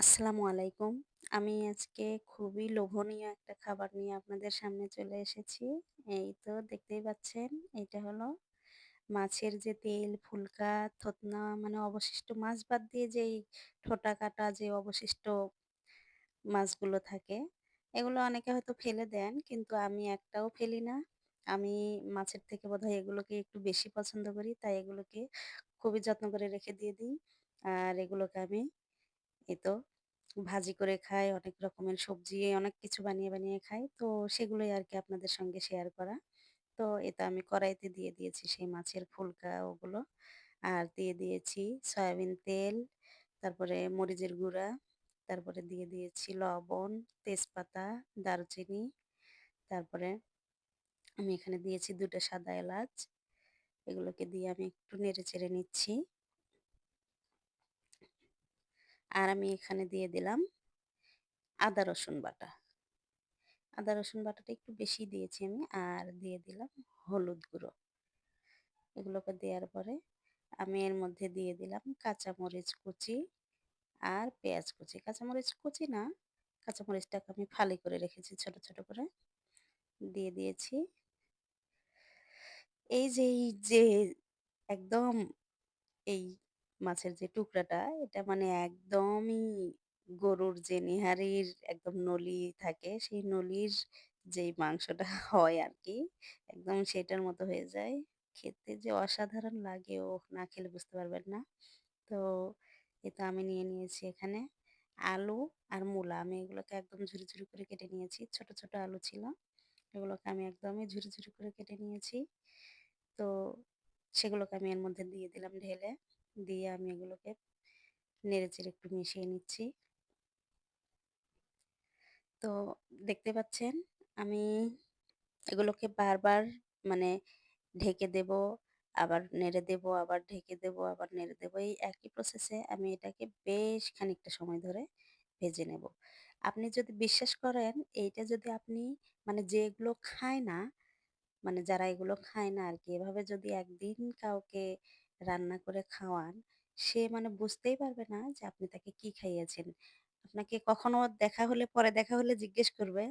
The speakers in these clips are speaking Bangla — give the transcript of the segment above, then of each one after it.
আসসালামু আলাইকুম। আমি আজকে খুবই লোভনীয় একটা খাবার নিয়ে আপনাদের সামনে চলে এসেছি। এই তো দেখতেই পাচ্ছেন, এটা হলো মাছের যে তেল, ফুলকা, থতনা মানে অবশিষ্ট মাছ বাদ দিয়ে যেই ঠোঁটা কাটা যে অবশিষ্ট মাছগুলো থাকে, এগুলো অনেকে হয়তো ফেলে দেন, কিন্তু আমি একটাও ফেলি না। আমি মাছের থেকে বোধহয় এগুলোকে একটু বেশি পছন্দ করি, তাই এগুলোকে খুবই যত্ন করে রেখে দিয়ে দিই। আর এগুলোকে আমি এই তো ভাজি করে খাই, অনেক রকমের সবজি অনেক কিছু বানিয়ে, বানিয়ে খাই। তো সেগুলোই আর কি আপনাদের সঙ্গে শেয়ার করা। তো এটা আমি কড়াইতে দিয়ে দিয়েছি সেই মাছের ফুলকা ওগুলো। আর দিয়ে দিয়েছি সয়াবিন তেল, তারপরে মরিচের গুঁড়া, তারপরে দিয়ে দিয়েছি লবণ, তেজপাতা, দারুচিনি, তারপরে আমি এখানে দিয়েছি দুটো সাদা এলাচ। এগুলোকে দিয়ে আমি একটু নেড়ে চেড়ে নিচ্ছি। আর আমি এখানে দিয়ে দিলাম আদা রসুন বাটা। আদা রসুন বাটাটা একটু বেশি দিয়েছি আমি। আর দিয়ে দিলাম হলুদ গুঁড়ো। এগুলোকে দেওয়ার পরে আমি এর মধ্যে দিয়ে দিলাম কাঁচামরিচ কুচি আর পেঁয়াজ কুচি। কাঁচামরিচ কুচি না, কাঁচামরিচটাকে আমি ফালি করে রেখেছি ছোট, ছোট করে। দিয়ে দিয়েছি। এই যে এই যে একদম এই মাছের যে টুকরাটা, এটা মানে একদমই গরুর যে নিহারির একদম নলি থাকে, সেই নলির যেই মাংসটা হয় আর কি একদম সেটার মতো হয়ে যায়। খেতে যে অসাধারণ লাগে, ও না খেলে বুঝতে পারবেন না। তো এটা আমি নিয়ে নিয়েছি এখানে আলু আর মূলা। আমি এগুলোকে একদম ঝুরি ঝুরি করে কেটে নিয়েছি। ছোট ছোট আলু ছিল, এগুলোকে আমি একদমই ঝুরি ঝুরি করে কেটে নিয়েছি। তো সেগুলোকে আমি এর মধ্যে দিয়ে দিলাম ঢেলে। দিয়ে আমি এগুলোকে নেড়েচেড়ে একটু মিশিয়ে নিচ্ছি। তো দেখতে পাচ্ছেন, আমি এগুলোকে বারবার মানে ঢেকে দেব, আবার নেড়ে দেব, আবার ঢেকে দেব, আবার নেড়ে দেব। এই একই প্রসেসে আমি এটাকে বেশ খানিকটা সময় ধরে ভেজে নেব। আপনি যদি বিশ্বাস করেন, এইটা যদি আপনি মানে যেগুলো খায় না মানে যারা এগুলো খায় না আর কি এভাবে যদি একদিন কাউকে রান্না করে খাওয়ান, সে মানে বুঝতেই পারবে না যে আপনি তাকে কি খাইয়েছেন। আপনাকে কখনো দেখা হলে, পরে দেখা হলে জিজ্ঞেস করবে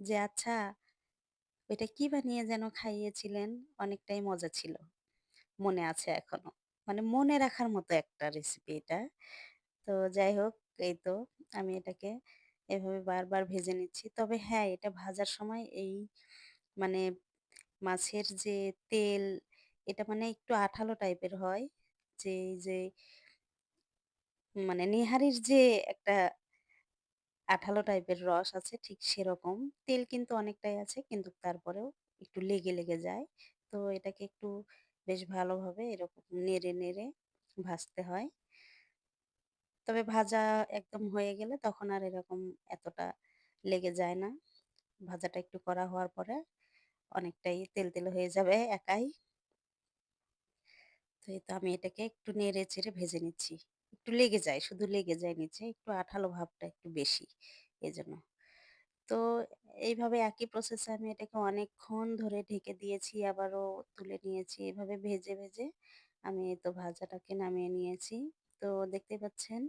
যে আচ্ছা ওইটা কি বানিয়ে যেন খাইয়েছিলেন? অনেকটাই মজা ছিল, মনে আছে এখনও। মানে মনে রাখার মতো একটা রেসিপি এটা। তো যাই হোক, এই তো আমি এটাকে এভাবে বারবার ভেজে নিচ্ছি। তবে হ্যাঁ এটা ভাজার সময় এই মানে মাছের যে তেল এটা মানে একটু আঠালো টাইপের হয় যে যে মানে নেহারির যে একটা আঠালো টাইপের রস আছে ঠিক সেরকম। তেল কিন্তু অনেকটাই আছে কিন্তু তারপরেও একটু লেগে, লেগে যায়। তো এটাকে একটু বেশ ভালোভাবে এরকম নেড়ে, নেড়ে ভাজতে হয়। তবে ভাজা একদম হয়ে গেলে তখন আর এরকম এতটা লেগে যায় না। ভাজাটা একটু করা হওয়ার পরে অনেকটাই তেলতেলে হয়ে যাবে একাই। তো এই তো আমি এটাকে একটু নেড়ে চেড়ে ভেজে নিচ্ছি। একটু লেগে যায়, শুধু লেগে যায় নিচে। একটু আঠালো ভাবটা একটু বেশি এজন্য। তো এইভাবে একই প্রসেসে আমি এটাকে অনেকক্ষণ ধরে ঢেকে দিয়েছি, আবারও তুলে নিয়েছি। এভাবে ভেজে, ভেজে আমি তো ভাজাটাকে নামিয়ে নিয়েছি। তো দেখতে পাচ্ছেন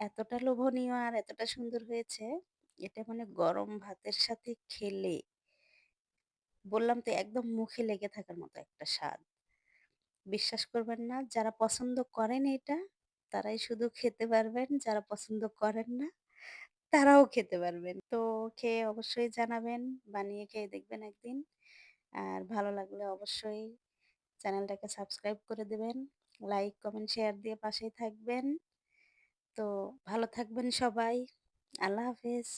এতটা লোভনীয় আর এতটা সুন্দর হয়েছে, এটা মানে গরম ভাতের সাথে খেলে বললাম তো একদম মুখে লেগে থাকার মতো একটা স্বাদ। বিশ্বাস করবেন না যারা পছন্দ করেন এটা, তারাই শুধু খেতে পারবেন। যারা পছন্দ করেন না, তারাও খেতে পারবেন। তো খেয়ে অবশ্যই জানাবেন। বানিয়ে খেয়ে দেখবেন একদিন। আর ভালো লাগলে অবশ্যই চ্যানেলটাকে সাবস্ক্রাইব করে দেবেন। লাইক, কমেন্ট, শেয়ার দিয়ে পাশেই থাকবেন। তো ভালো থাকবেন সবাই। আল্লাহ হাফেজ।